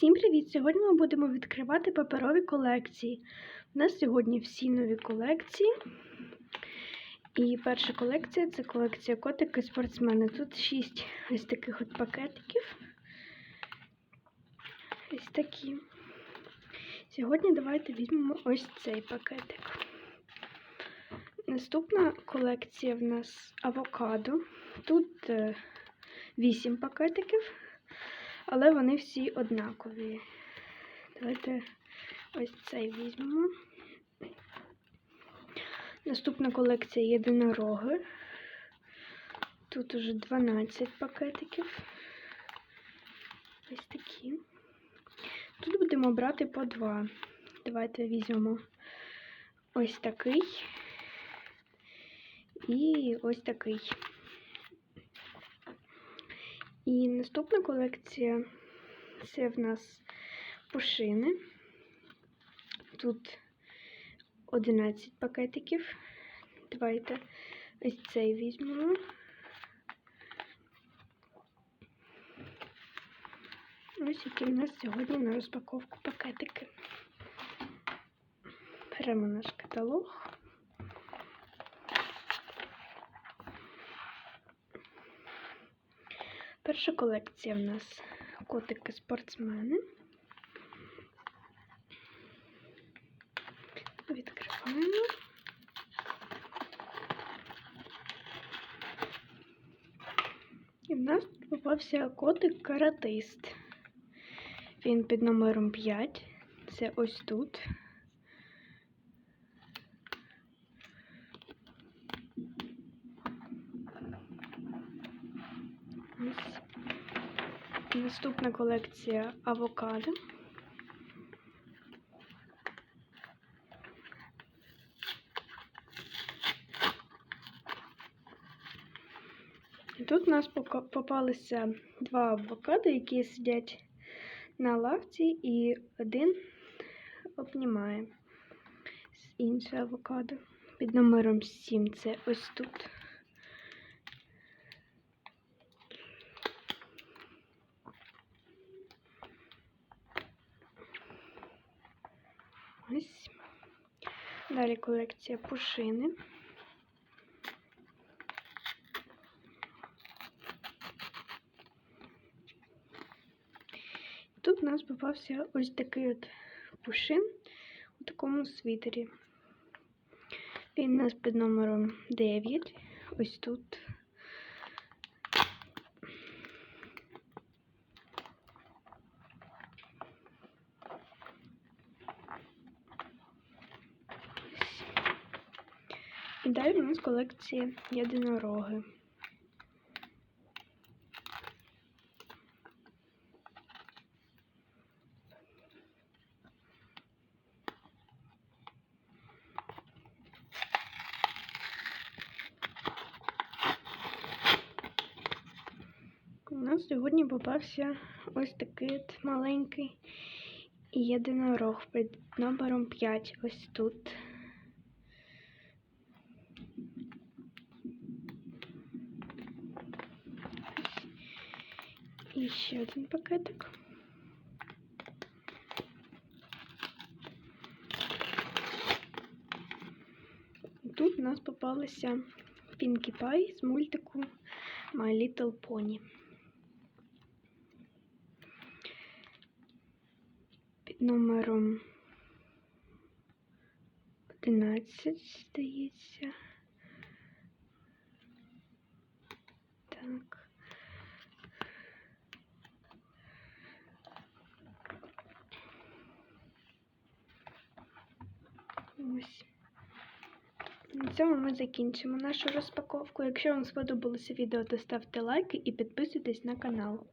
Всім привіт! Сьогодні ми будемо відкривати паперові колекції. У нас сьогодні всі нові колекції. І перша колекція це колекція котики спортсмени. Тут 6 ось таких от пакетиків. Ось такі. Сьогодні давайте візьмемо ось цей пакетик. Наступна колекція в нас авокадо. Тут 8 пакетиків але вони всі однакові. Давайте ось цей візьмемо. Наступна колекція єдинороги. Тут уже 12 пакетиків. Ось такі. Тут будемо брати по два. Давайте візьмемо ось такий і ось такий. І наступна колекція це в нас пушини. Тут 11 пакетиків. Давайте ось цей візьмемо. Ось які в нас сьогодні на розпаковку пакетики. Беремо наш каталог. Перша колекція в нас котики-спортсмени. Відкриваємо. І в нас попався котик-каратист. Він під номером 5. Це ось тут. Ось. Наступна колекція авокадо. Тут у нас попалися два авокадо, які сидять на лавці, і один обнімає інше авокадо. Під номером 7 це ось тут. Ось. Далі колекція пушини. Тут у нас попався ось такий от пушин у такому світері. Він у нас під номером 9. Ось тут. І далі у нас колекція єдинороги. У нас сьогодні попався ось такий маленький єдинорог під номером 5 ось тут. І ще один пакетик. Тут у нас попалися Pinkie Pie з мультику My Little Pony. Під номером 11, здається. Так. На цьому ми закінчимо нашу розпаковку. Якщо вам сподобалося відео, то ставте лайки і підписуйтесь на канал.